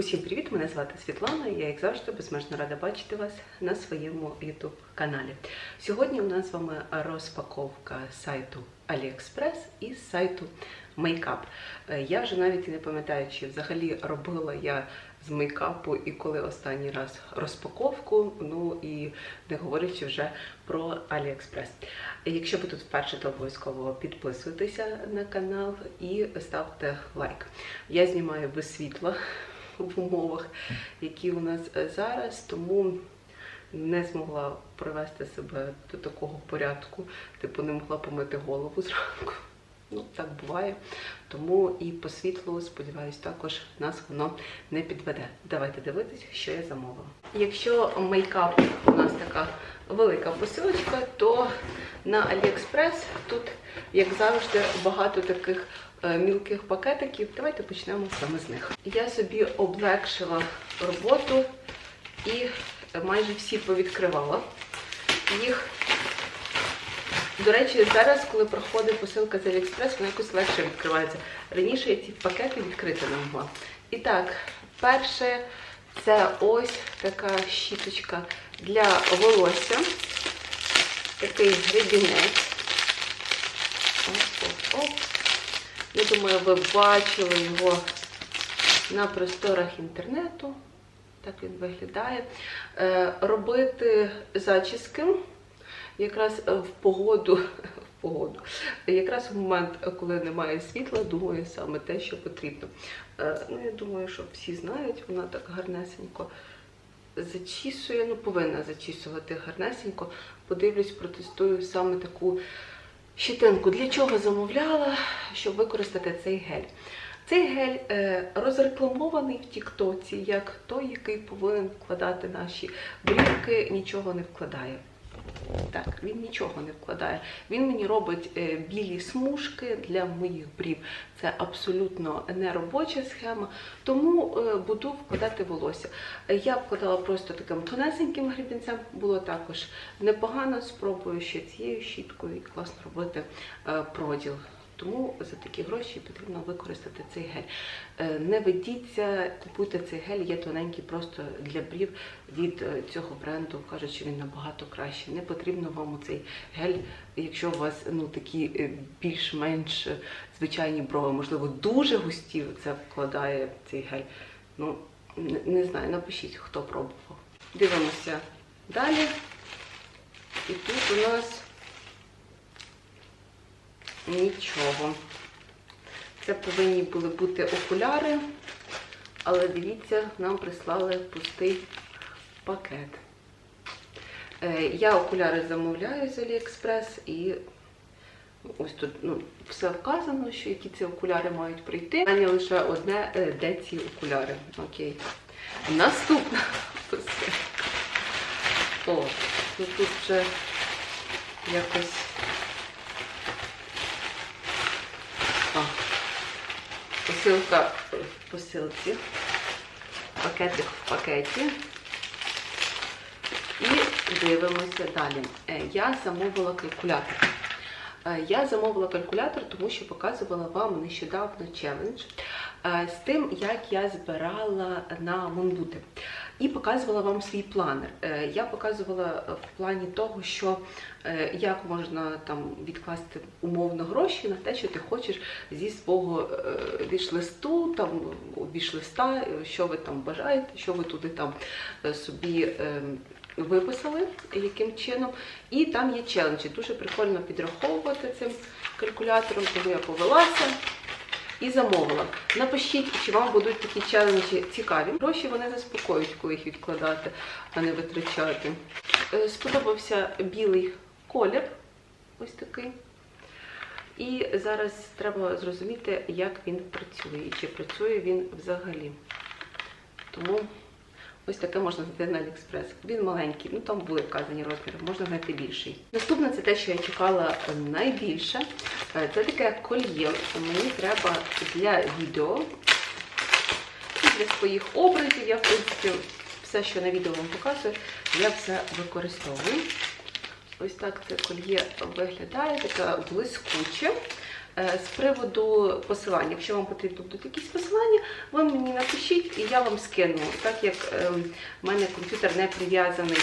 Усім привіт! Мене звати Світлана. Я, як завжди, безмежно рада бачити вас на своєму YouTube каналі. Сьогодні у нас з вами розпаковка сайту AliExpress і сайту Makeup. Е, Я вже навіть і не пам'ятаю, чи взагалі робила я з мейкапу і коли останній раз розпаковку. Ну і не говорячи вже про AliExpress. Якщо ви тут вперше, то обов'язково підписуйтеся на канал і ставте лайк. Я знімаю без світла в умовах, які у нас е, зараз, тому не змогла привести себе до такого порядку, типу не могла помити голову зранку. Ну, так буває. Тому і по світлу, сподіваюсь, також нас воно не підведе. Давайте дивитись, що я замовила. Якщо мейкап у нас така велика посилочка, то на AliExpress тут, як завжди, багато таких мілких пакетиків. Давайте почнемо саме з них. Я собі облегшила роботу і майже всі повідкривала їх. До речі, зараз, коли проходить посилка з Aliexpress, вона якось легше відкривається. Раніше я ці пакети відкрити не могла. І так, перше це ось така щіточка для волосся. Такий гребінець. Оп-оп-оп. Я думаю, ви бачили його на просторах інтернету. Так він виглядає. Е, робити зачіски якраз в погоду, в погоду, якраз в момент, коли немає світла, думаю, саме те, що потрібно. Е, Ну, я думаю, що всі знають, вона так гарнесенько зачісує, ну повинна зачісувати гарнесенько. Подивлюсь, протестую саме таку щитинку. Для чого замовляла, щоб використати цей гель. Цей гель е, розрекламований в Тіктоці як той, який повинен вкладати наші брівки, нічого не вкладає. Так, він нічого не вкладає. Він мені робить е, білі смужки для моїх брів. Це абсолютно не робоча схема, тому е, буду вкладати волосся. Я вкладала просто таким тонесеньким грібінцем, було також непогано. Спробую ще цією щіткою і класно робити е, проділ. Тому за такі гроші потрібно використати цей гель. Е, Не ведіться, купуйте цей гель, є тоненький просто для брів від е, цього бренду. Кажуть, що він набагато краще. Не потрібно вам цей гель, якщо у вас ну такі е, більш-менш звичайні брови, можливо, дуже густі, це вкладає цей гель. Ну, не, не знаю, напишіть, хто пробував. Дивимося далі. І тут у нас Нічого. Це повинні були бути окуляри, але дивіться, нам прислали пустий пакет. Е, Я окуляри замовляю з Aliexpress і ось тут ну, все вказано, що які ці окуляри мають прийти. Питання лише одне, е, де ці окуляри. Окей. Наступна. О, ну тут вже якось. Посилка в посилці, пакетик в пакеті. І дивимося далі. Е, Я замовила калькулятор. Е, Я замовила калькулятор, тому що показувала вам нещодавно челендж е, з тим, як я збирала на Монбути. І показувала вам свій планер. Е, Я показувала в плані того, що як можна там відкласти умовно гроші на те, що ти хочеш зі свого віш-листу, там віш-листа, що ви там бажаєте, що ви туди там собі. Виписали яким чином, і там є челенджі. Дуже прикольно підраховувати цим калькулятором, тому я повелася і замовила. Напишіть, чи вам будуть такі челенджі цікаві. Гроші вони заспокоюють, коли їх відкладати, а не витрачати. Е, Сподобався білий колір, ось такий. І зараз треба зрозуміти, як він працює і чи працює він взагалі. Тому ось таке можна знайти на AliExpress. Він маленький, ну там були вказані розміри, можна знайти більший. Наступне це те, що я чекала найбільше. Е, Це таке кольє. Мені треба для відео і для своїх образів. Я, в принципі, все, що на відео вам показую, я все використовую. Ось так це кольє виглядає, таке блискуче. Е, З приводу посилань, якщо вам потрібно будуть якісь посилання, ви мені напишіть і я вам скину. Так як ем, в мене комп'ютер не прив'язаний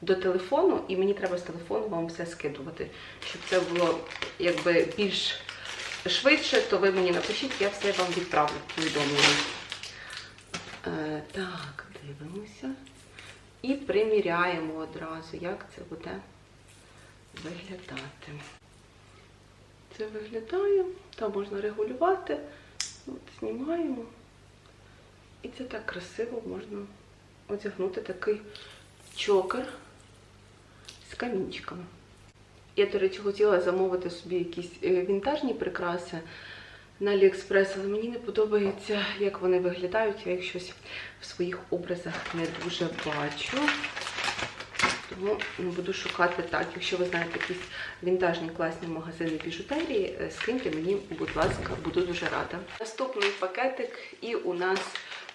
до телефону, і мені треба з телефону вам все скидувати. Щоб це було якби більш швидше, то ви мені напишіть, я все вам відправлю повідомлення. Е, так, дивимося. І приміряємо одразу, як це буде виглядати. Це виглядає, там можна регулювати. От, знімаємо. І це так красиво можна одягнути такий чокер з камінчиками. Я, до речі, хотіла замовити собі якісь е, вінтажні прикраси на Аліекспрес, але мені не подобається, як вони виглядають. Я їх щось в своїх образах не дуже бачу. Тому буду шукати так. Якщо ви знаєте якісь вінтажні класні магазини біжутерії, е, скиньте мені, будь ласка, буду дуже рада. Наступний пакетик, і у нас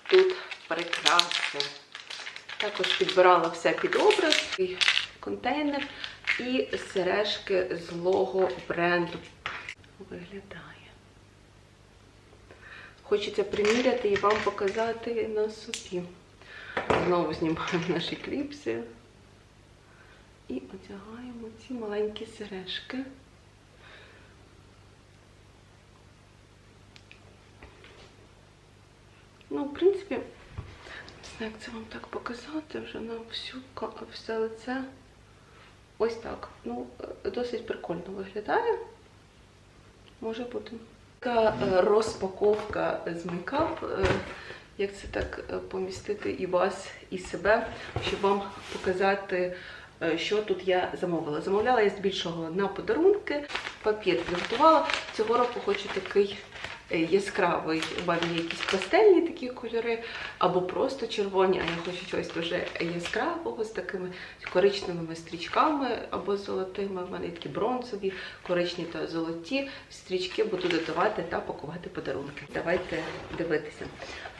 тут прикраси. Також підбирала все під образ, контейнер і сережки злого бренду. Виглядає. Хочеться приміряти і вам показати на собі. Знову знімаємо наші кліпси. І одягаємо ці маленькі сережки. Ну, в принципі, не знаю, як це вам так показати вже на всю все лице. Ось так. Ну, е, досить прикольно виглядає. Може бути. Така е, розпаковка з мейкап. е, Як це так помістити і вас, і себе, щоб вам показати, що тут я замовила. Замовляла я здебільшого на подарунки, папір підготувала. Цього року хочу такий е, яскравий. У мене якісь пастельні такі кольори, або просто червоні, а я хочу чогось дуже яскравого з такими коричневими стрічками або золотими. У мене такі бронзові, коричні та золоті стрічки буду додавати та пакувати подарунки. Давайте дивитися.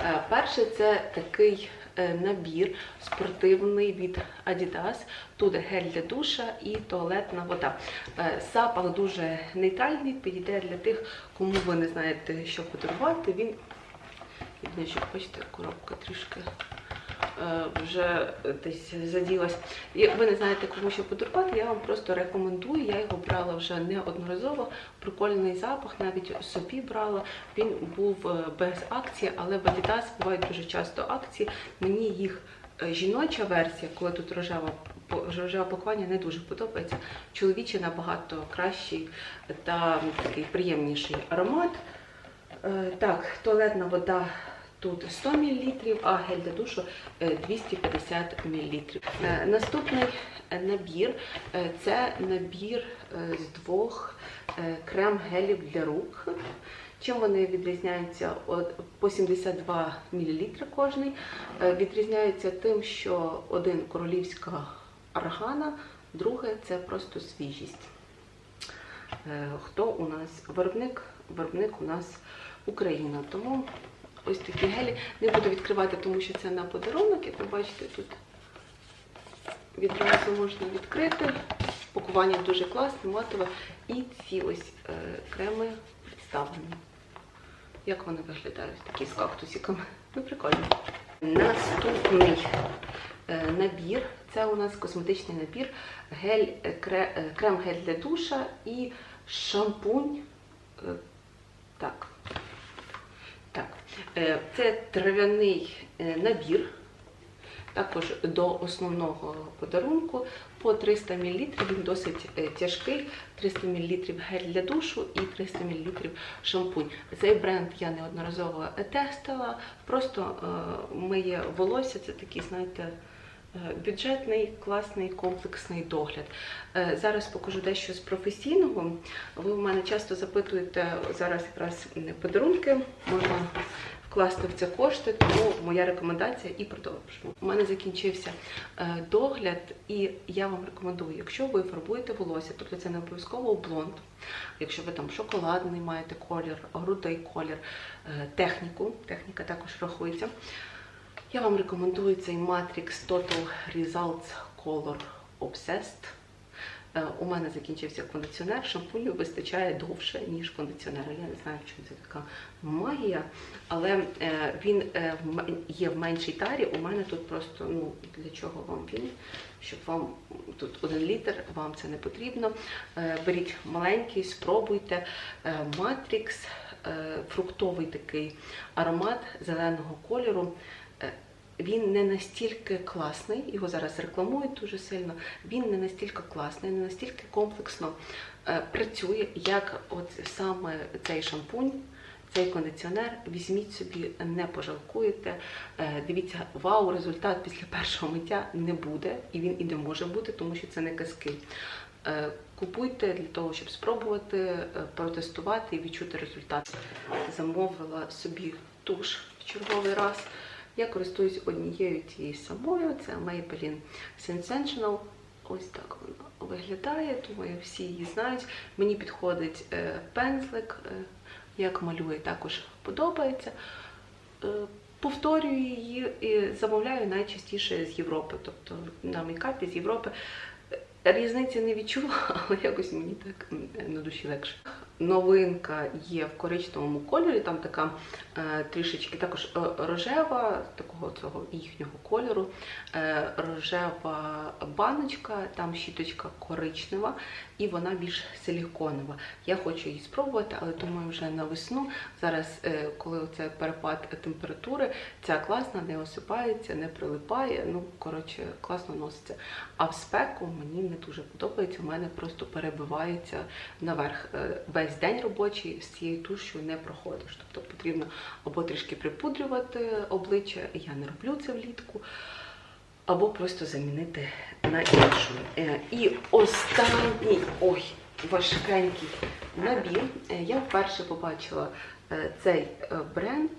Е, Перше це такий е, набір спортивний від Adidas. Тут гель для душа і туалетна вода. Е, Запах дуже нейтральний, підійде для тих, кому ви не знаєте, що подарувати. Він, якщо бачите, коробка трішки е, вже десь заділась. Ви не знаєте, кому що подарувати, я вам просто рекомендую. Я його брала вже неодноразово. Прикольний запах, навіть собі брала. Він був е, без акції, але в Adidas бувають дуже часто акції. Мені їх е, жіноча версія, коли тут рожева рожеве пакування, не дуже подобається. Чоловічий набагато кращий та такий приємніший аромат. Е, Так, туалетна вода тут 100 мл, а гель для душу е, 250 мл. Е, Наступний е, набір е, це набір е, з двох е, крем-гелів для рук. Чим вони відрізняються по 72 мл кожний. Е, Відрізняються тим, що один королівська органа, друге це просто свіжість. Е, Хто у нас виробник? Виробник у нас Україна. Тому ось такі гелі. Не буду відкривати, тому що це на подарунок. Як ви бачите, тут відразу можна відкрити. Пакування дуже класне, матове. І ці ось е, креми представлені. Як вони виглядають? Такі з кактусиками. Ну, прикольно. Наступний е, набір. Це у нас косметичний набір, гель, е, е, крем-гель для душа і шампунь. Е, Так. Так. Е, Це трав'яний е, набір. Також до основного подарунку по 300 мл. Він досить е, тяжкий. 300 мл гель для душу і 300 мл шампунь. Цей бренд я неодноразово тестила. Просто миє волосся. Це такий, знаєте, бюджетний, класний, комплексний догляд. Зараз покажу дещо з професійного. Ви в мене часто запитуєте зараз якраз подарунки. Можна вкласти в це кошти, тому моя рекомендація і продовжимо. У мене закінчився е, догляд, і я вам рекомендую, якщо ви фарбуєте волосся, тобто це не обов'язково блонд, якщо ви там шоколадний маєте колір, грудий колір, е, техніку, техніка також рахується. Я вам рекомендую цей Matrix Total Results Color Obsessed. Е, У мене закінчився кондиціонер, шампуню вистачає довше, ніж кондиціонера. Я не знаю, що це така магія, але е, він е, в є в меншій тарі. У мене тут просто ну для чого вам він? Щоб вам тут один літр, вам це не потрібно. Беріть маленький, спробуйте. Матрікс, фруктовий такий аромат зеленого кольору. Він не настільки класний, його зараз рекламують дуже сильно. Він не настільки класний, не настільки комплексно е, працює, як от саме цей шампунь. Цей кондиціонер візьміть собі, не пожалкуєте. Е, Дивіться, вау, результат після першого миття не буде, і він і не може бути, тому що це не казки. Е, Купуйте для того, щоб спробувати, протестувати і відчути результат. Замовила собі туш в черговий раз. Я користуюсь однією тією самою, це Maybelline Sensational. Ось так вона виглядає, думаю, всі її знають. Мені підходить е, пензлик, е, як малює, також подобається. Е, Повторюю її і замовляю найчастіше з Європи, тобто на мейкапі з Європи. Різниці не відчула, але якось мені так на душі легше. Новинка є в коричневому кольорі, там така е, трішечки також е, рожева, такого цього їхнього кольору, е, рожева баночка, там щіточка коричнева, і вона більш силіконова. Я хочу її спробувати, але думаю, вже на весну. Зараз, е, коли це перепад температури, ця класна не осипається, не прилипає. Ну, коротше, класно носиться. А в спеку мені не дуже подобається. У мене просто перебивається наверх. Е, Весь день робочий з цією тушю не проходиш. Тобто потрібно або трішки припудрювати обличчя, я не роблю це влітку, або просто замінити на іншу. Е, І останній, ой, важкенький набір. Е, Я вперше побачила е, цей е, бренд.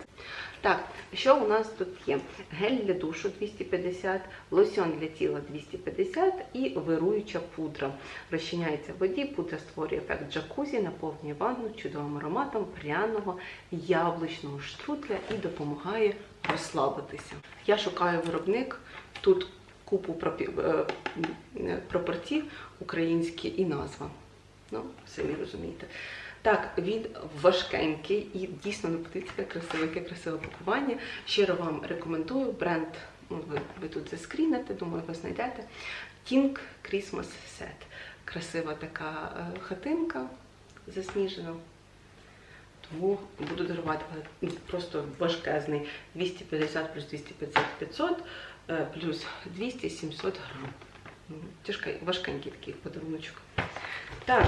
Так, що у нас тут є? Гель для душу 250, лосьон для тіла 250 і вируюча пудра. Розчиняється в воді, пудра створює ефект джакузі, наповнює ванну чудовим ароматом пряного яблучного штрудля і допомагає розслабитися. Я шукаю виробник. Тут купу пропорцій українські і назва. Ну, самі розумієте. Так, він важкенький і дійсно не подивіться, красиве, яке красиве пакування. Щиро вам рекомендую бренд. ну, Ви, ви тут заскріните, думаю, ви знайдете. Tink Christmas Set. Красива така е, хатинка засніжена. Тому буду дарувати ну, просто важкезний 250 плюс 250 500 е, плюс 200 700 грам. Тяжкий, важкенький такий подаруночок. Так,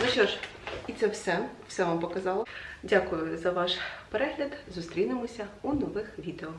ну що ж, і це все. Все вам показала. Дякую за ваш перегляд. Зустрінемося у нових відео.